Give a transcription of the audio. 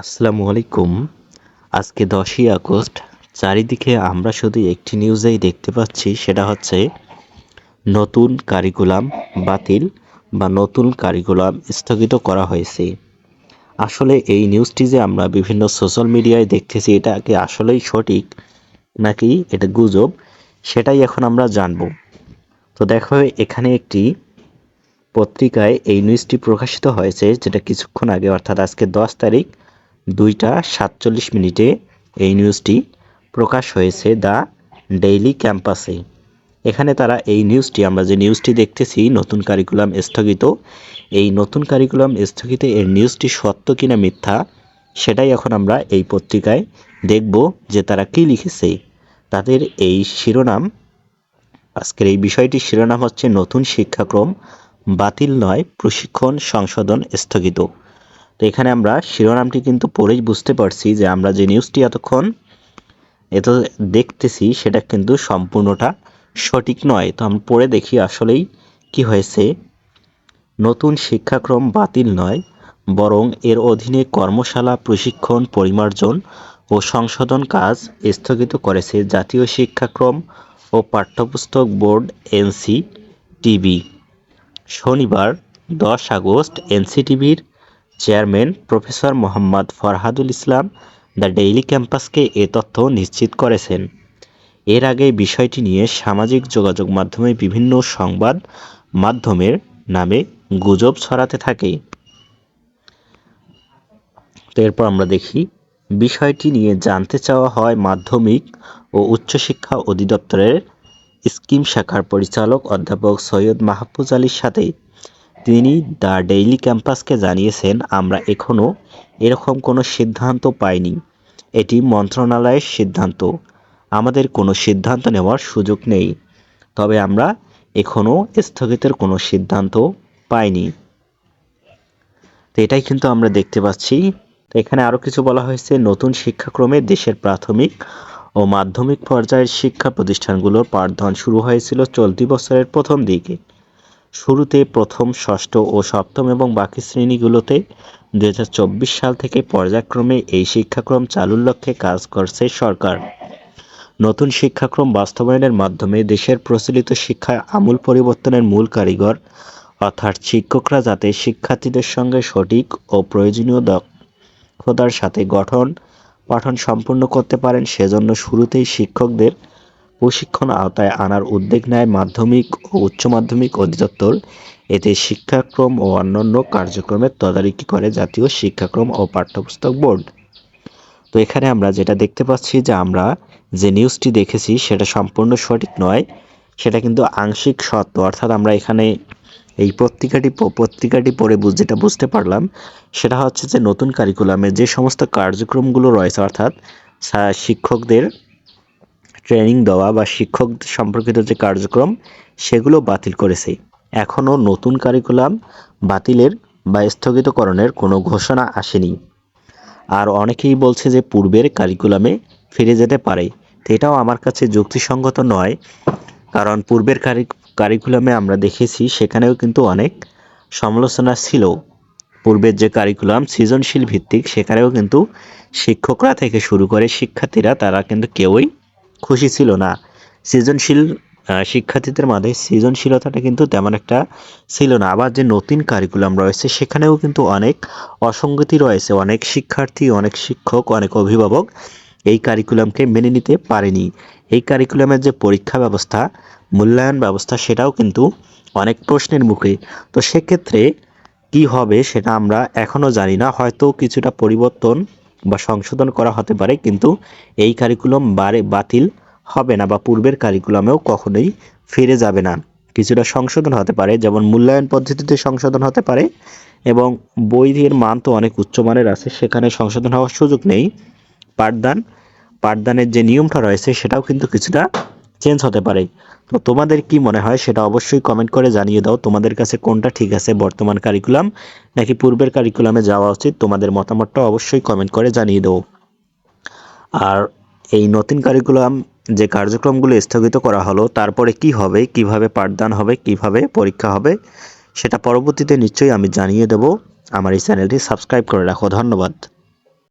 আসসালামু আলাইকুম। আজকে দশই আগস্ট, চারিদিকে আমরা শুধু একটি নিউজেই দেখতে পাচ্ছি, সেটা হচ্ছে নতুন কারিকুলাম বাতিল বা নতুন কারিকুলাম স্থগিত করা হয়েছে। আসলে এই নিউজটি যে আমরা বিভিন্ন সোশ্যাল মিডিয়ায় দেখতেছি, এটা কি আসলেই সঠিক নাকি এটা গুজব, সেটাই এখন আমরা জানব। তো দেখো, এখানে একটি পত্রিকায় এই নিউজটি প্রকাশিত হয়েছে, যেটা কিছুক্ষণ আগে, অর্থাৎ আজকে দশ তারিখ দুইটা সাতচল্লিশ মিনিটে এই নিউজটি প্রকাশ হয়েছে দ্য ডেইলি ক্যাম্পাসে। এখানে তারা এই নিউজটি, আমরা যে নিউজটি দেখতেছি, নতুন কারিকুলাম স্থগিত। এই নতুন কারিকুলাম স্থগিত এর নিউজটি সত্য কিনা মিথ্যা, সেটাই এখন আমরা এই পত্রিকায় দেখব যে তারা কি লিখেছে। তাদের এই শিরোনাম, আজকের এই বিষয়টির শিরোনাম হচ্ছে নতুন শিক্ষাক্রম বাতিল নয়, প্রশিক্ষণ সংশোধন স্থগিত। তো এখানে আমরা শিরোনামটি কিন্তু পড়েই বুঝতে পারছি যে আমরা যে নিউজটি এতক্ষণ এত দেখতেছি, সেটা কিন্তু সম্পূর্ণটা সঠিক নয়। তো আমরা পড়ে দেখি আসলেই কি হয়েছে। নতুন শিক্ষাক্রম বাতিল নয়, বরং এর অধীনে কর্মশালা, প্রশিক্ষণ, পরিমার্জন ও সংশোধন কাজ স্থগিত করেছে জাতীয় শিক্ষাক্রম ও পাঠ্যপুস্তক বোর্ড এনসি টিভি শনিবার দশ August এনসিটিভির chairman professor Mohammad Farhadul Islam the Daily ক্যাম্পাসকে এ তথ্য নিশ্চিত করেছেন। এর আগে বিষয়টি নিয়ে সামাজিক যোগাযোগ মাধ্যমে বিভিন্ন সংবাদ মাধ্যমের নামে গুজব ছড়াতে থাকে। এরপর আমরা দেখি, বিষয়টি নিয়ে জানতে চাওয়া হয় মাধ্যমিক ও উচ্চশিক্ষা অধিদপ্তরের স্কিম শাখার পরিচালক অধ্যাপক সৈয়দ মাহফুজ আলীর সাথে। তিনি দ্য ডেইলি ক্যাম্পাসকে জানিয়েছেন, আমরা এখনও এরকম কোনো সিদ্ধান্ত পাইনি। এটি মন্ত্রণালয়ের সিদ্ধান্ত। আমাদের কোনো সিদ্ধান্ত নেওয়ার সুযোগ নেই। তবে আমরা এখনও স্থগিতের কোনো সিদ্ধান্ত পাইনি। তো এটাই কিন্তু আমরা দেখতে পাচ্ছি। তো এখানে আরও কিছু বলা হয়েছে। নতুন শিক্ষাক্রমে দেশের প্রাথমিক ও মাধ্যমিক পর্যায়ের শিক্ষা প্রতিষ্ঠানগুলোর পাঠদান শুরু হয়েছিল চলতি বছরের প্রথম দিকে। শুরুতে প্রথম, ষষ্ঠ ও সপ্তম এবং বাকি শ্রেণীগুলোতে দুই হাজার চব্বিশ সাল থেকে পর্যায়ক্রমে এই শিক্ষাক্রম চালুর লক্ষ্যে কাজ করছে সরকার। নতুন শিক্ষাক্রম বাস্তবায়নের মাধ্যমে দেশের প্রচলিত শিক্ষায় আমূল পরিবর্তনের মূল কারিগর, অর্থাৎ শিক্ষকরা যাতে শিক্ষার্থীদের সঙ্গে সঠিক ও প্রয়োজনীয় দক্ষতার সাথে গঠন পাঠন সম্পূর্ণ করতে পারেন, সেজন্য শুরুতেই শিক্ষকদের প্রশিক্ষণ আওতায় আনার উদ্যোগ নেয় মাধ্যমিক ও উচ্চ মাধ্যমিক অধিদপ্তর। এতে শিক্ষাক্রম ও অন্যান্য কার্যক্রমের তদারকি করে জাতীয় শিক্ষাক্রম ও পাঠ্যপুস্তক বোর্ড। তো এখানে আমরা যেটা দেখতে পাচ্ছি যে আমরা যে নিউজটি দেখেছি, সেটা সম্পূর্ণ সঠিক নয়। সেটা কিন্তু আংশিক সত্য। অর্থাৎ আমরা এখানে এই পত্রিকাটি পত্রিকাটি পড়ে বুঝ, যেটা বুঝতে পারলাম, সেটা হচ্ছে যে নতুন কারিকুলামে যে সমস্ত কার্যক্রমগুলো রয়েছে, অর্থাৎ শিক্ষকদের ট্রেনিং দেওয়া বা শিক্ষক সম্পর্কিত যে কার্যক্রম, সেগুলো বাতিল করেছে। এখনও নতুন কারিকুলাম বাতিলের বা স্থগিতকরণের কোনো ঘোষণা আসেনি। আর অনেকেই বলছে যে পূর্বের কারিকুলামে ফিরে যেতে পারে। তো এটাও আমার কাছে যুক্তিসঙ্গত নয়, কারণ পূর্বের কারি কারিকুলামে আমরা দেখেছি, সেখানেও কিন্তু অনেক সমালোচনা ছিল। পূর্বের যে কারিকুলাম সৃজনশীল ভিত্তিক, সেখানেও কিন্তু শিক্ষকরা থেকে শুরু করে শিক্ষার্থীরা, তারা কিন্তু কেউই খুশি ছিল না। সৃজনশীল শিক্ষার্থীদের মাঝে সৃজনশীলতাটা কিন্তু তেমন একটা ছিল না। আবার যে নতুন কারিকুলাম রয়েছে, সেখানেও কিন্তু অনেক অসঙ্গতি রয়েছে। অনেক শিক্ষার্থী, অনেক শিক্ষক, অনেক অভিভাবক এই কারিকুলামকে মেনে নিতে পারেনি। এই কারিকুলামের যে পরীক্ষা ব্যবস্থা, মূল্যায়ন ব্যবস্থা, সেটাও কিন্তু অনেক প্রশ্নের মুখে। তো সেক্ষেত্রে কি হবে সেটা আমরা এখনও জানি না। হয়তো কিছুটা পরিবর্তন বা সংশোধন করা হতে পারে, কিন্তু এই কারিকুলাম বারে বাতিল হবে না বা পূর্বের কারিকুলামেও কখনোই ফিরে যাবে না। কিছুটা সংশোধন হতে পারে, যেমন মূল্যায়ন পদ্ধতিতে সংশোধন হতে পারে, এবং বইয়ের মান তো অনেক উচ্চমানের আছে, সেখানে সংশোধন হওয়ার সুযোগ নেই। পাঠদান, পাঠদানের যে নিয়মটা রয়েছে, সেটাও কিন্তু কিছুটা চেঞ্জ হতে পারে। তো তোমাদের কি মনে হয় সেটা অবশ্যই কমেন্ট করে জানিয়ে দাও। তোমাদের কাছে কোনটা ঠিক আছে বর্তমান কারিকুলাম নাকি পূর্বের কারিকুলামে যাওয়া উচিত? তোমাদের মতামতটা অবশ্যই কমেন্ট করে জানিয়ে দাও। আর এই নতুন কারিকুলাম যে কার্যক্রমগুলো স্থগিত করা হলো, তারপরে কি হবে, কীভাবে পাঠদান হবে, কীভাবে পরীক্ষা হবে, সেটা পরবর্তীতে নিশ্চয়ই আমি জানিয়ে দেব। আমার এই চ্যানেলটি সাবস্ক্রাইব করে রাখো। ধন্যবাদ।